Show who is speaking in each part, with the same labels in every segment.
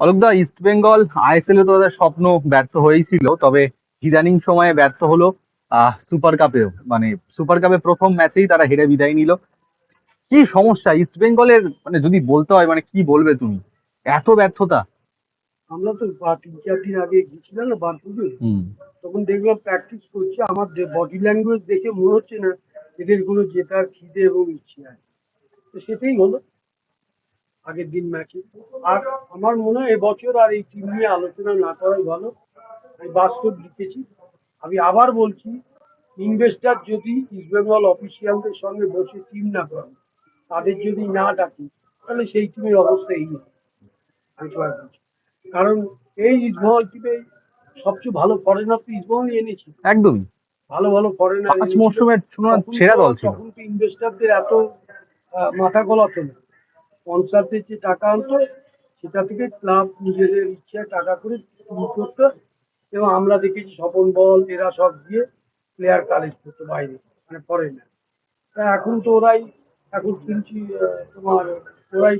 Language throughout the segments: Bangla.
Speaker 1: অলোকদা ইস্ট বেঙ্গল আইএসএল এ তো তাদের স্বপ্ন ব্যর্থ হয়েছিল তবে ইদানিং সময়ে ব্যর্থ হলো সুপার কাপেও মানে সুপার কাপে প্রথম ম্যাচেই তারা হেরে বিদায় নিল। কি সমস্যা? ইস্ট বেঙ্গলের মানে যদি বলতে হয় মানে কি বলবে তুমি? এত ব্যর্থতা।
Speaker 2: আমরা তো তিন চার দিন আগে গেছিলাম না বানপুরে
Speaker 1: হুম।
Speaker 2: তখন দেখলাম প্র্যাকটিস করছে আমার বডি ল্যাঙ্গুয়েজ দেখে মনে হচ্ছে না এদের কোনো জেতার খিদে এবং ইচ্ছে আছে। তো সেটাই হলো। আগের দিন ম্যাচে আর আমার মনে হয় এবছর আর এই টিম নিয়ে আলোচনা না করাই ভালো। আমি বাস্তব জিতেছি আমি আবার বলছি ইনভেস্টার যদি ইস্টবেঙ্গল অফিসিয়ালদের সঙ্গে বসে টিম না করে তাদের যদি না ডাকি তাহলে সেই টিমের অবস্থা এই। আমি। কারণ এই ইস্টবেঙ্গল টিমে সবচেয়ে ভালো ফরেনার তো ইস্টবেঙ্গলই এনেছে।
Speaker 1: একদমই।
Speaker 2: ভালো ভালো ফরেনার
Speaker 1: পাঁচ শুনলাম সেরা দল ছিল।
Speaker 2: তখন তো ইনভেস্টারদের এত মাথা গলাতো না। স্পন্সারদের যে টাকা আনতো, সেটা থেকে ক্লাব নিজেদের ইচ্ছায় টাকা করে করতো এবং আমরা দেখেছি স্বপন বল, এরা সব দিয়ে প্লেয়ার কালেক্ট করতো বাইরে মানে ফরেনার তা এখন তো ওরাই, এখন শুনছি তোমার ওরাই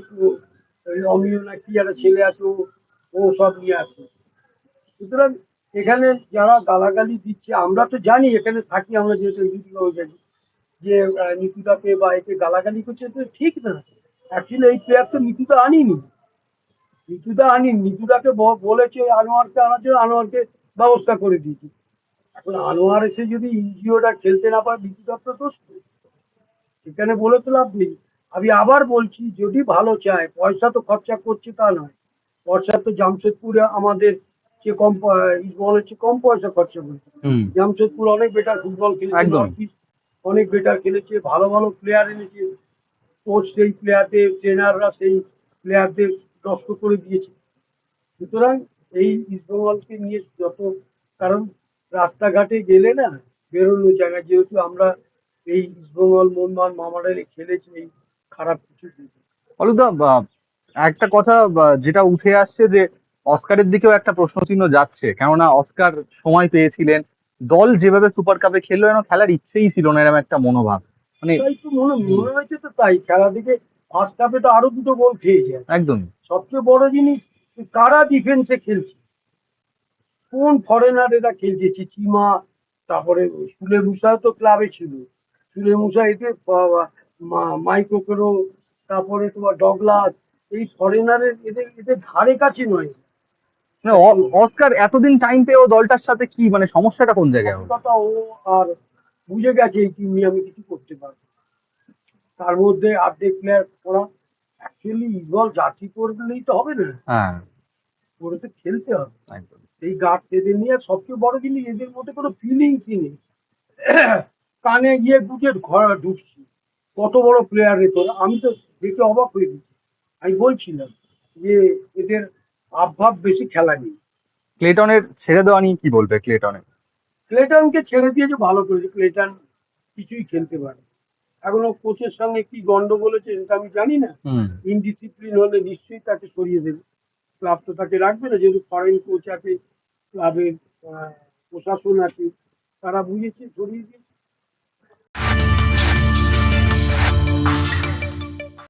Speaker 2: অমিয় না কি একটা ছেলে আছে, ও- সব নিয়ে আসে। সুতরাং এখানে যারা গালাগালি দিচ্ছে, আমরা তো জানি, এখানে থাকি আমরা যেহেতু জানি যে নিকুদাকে বা একে গালাগালি করছে, তো ঠিক না। অ্যাকচুয়ালি এই প্লেয়ার তো নিকুদা আনিনি। নিকুদা আনিনি। নিকুদাকে ব- বলেছে আনোয়ারকে আনার জন্য আনোয়ারকে ব্যবস্থা করে দিয়েছি। এখন আনোয়ার এসে যদি ইনজিওটা খেলতে না পারে তো দোষ সেখানে বলে তো লাভ নেই। আমি আবার বলছি যদি ভালো চায় পয়সা তো খরচা করছে তা নয়। পয়সা তো জামশেদপুরে আমাদের যে কম ইস্টবেঙ্গলের চেয়ে কম পয়সা খরচা করেছে। জামশেদপুর অনেক বেটার ফুটবল খেলেছে অনেক বেটার খেলেছে ভালো ভালো প্লেয়ার এনেছে। কোচ সেই প্লেয়ারদের ট্রেনাররা সেই প্লেয়ারদের নষ্ট করে দিয়েছে। সুতরাং এই ইস্টবেঙ্গলকে নিয়ে যত, কারণ রাস্তাঘাটে গেলে না বেরোনো জায়গা, যেহেতু আমরা এই ইস্টবেঙ্গল মোহনবাগান মামাডালে খেলেছি, এই খারাপ কিছু
Speaker 1: বা- একটা কথা যেটা উঠে আসছে যে অস্কারের দিকেও একটা প্রশ্নচিহ্ন যাচ্ছে, কেননা অস্কার সময় পেয়েছিলেন, দল যেভাবে সুপার কাপে খেললো, যেন খেলার ইচ্ছেই ছিল না এরকম একটা মনোভাব। মানে
Speaker 2: মনে মনে হয়েছে তো তাই খেলা দিকে ফার্স্ট হাফে তো আরও দুটো গোল খেয়েছে।
Speaker 1: একদমই
Speaker 2: সবচেয়ে বড় জিনিস কারা ডিফেন্সে খেলছে? কোন ফরেনার এরা খেলছে? চিচিমা তারপরে সুলে মুসা তো ক্লাবে ছিল। সুলে মুসা এতে মাইক্রোকেরো তারপরে তোমার ডগলাস এই ফরেনারের এদের এদের ধারে কাছে নয়।
Speaker 1: অস্কার এতদিন টাইম পেয়েও দলটার সাথে কি মানে সমস্যাটা কোন জায়গায়
Speaker 2: ও আর বুঝে গেছে এই টিম নিয়ে আমি কিছু করতে পারব। তার মধ্যে অর্ধেক প্লেয়ার করা অ্যাকচুয়ালি ইগল জার্সি করে দিলেই তো হবে না।
Speaker 1: হ্যাঁ।
Speaker 2: করে তো খেলতে হবে। এই গাছ এদের নিয়ে সবচেয়ে বড় জিনিস এদের মধ্যে কোনো ফিলিংসই নেই। কানে গিয়ে ঢুকে ঘর ঢুকছি। কত বড় প্লেয়ার এ তোরা? আমি তো দেখে অবাক হয়ে গেছি। আমি বলছিলাম যে এদের আবভাব বেশি খেলা নেই।
Speaker 1: ক্লেটনের ছেড়ে দেওয়া নিয়ে কি বলবে ক্লেটনের?
Speaker 2: ক্লেটনকে ছেড়ে দিয়েছে ভালো করেছে। ক্লেটন কিছুই খেলতে পারে এখনও কোচের সঙ্গে কি গন্ডগোল হয়েছে সেটা আমি জানি না। ইনডিসিপ্লিন হলে নিশ্চয়ই তাকে সরিয়ে দেবে। ক্লাব তো তাকে রাখবে না যেহেতু ফরেন কোচ আছে ক্লাবের প্রশাসন আছে তারা বুঝেছে সরিয়ে দিয়েছে।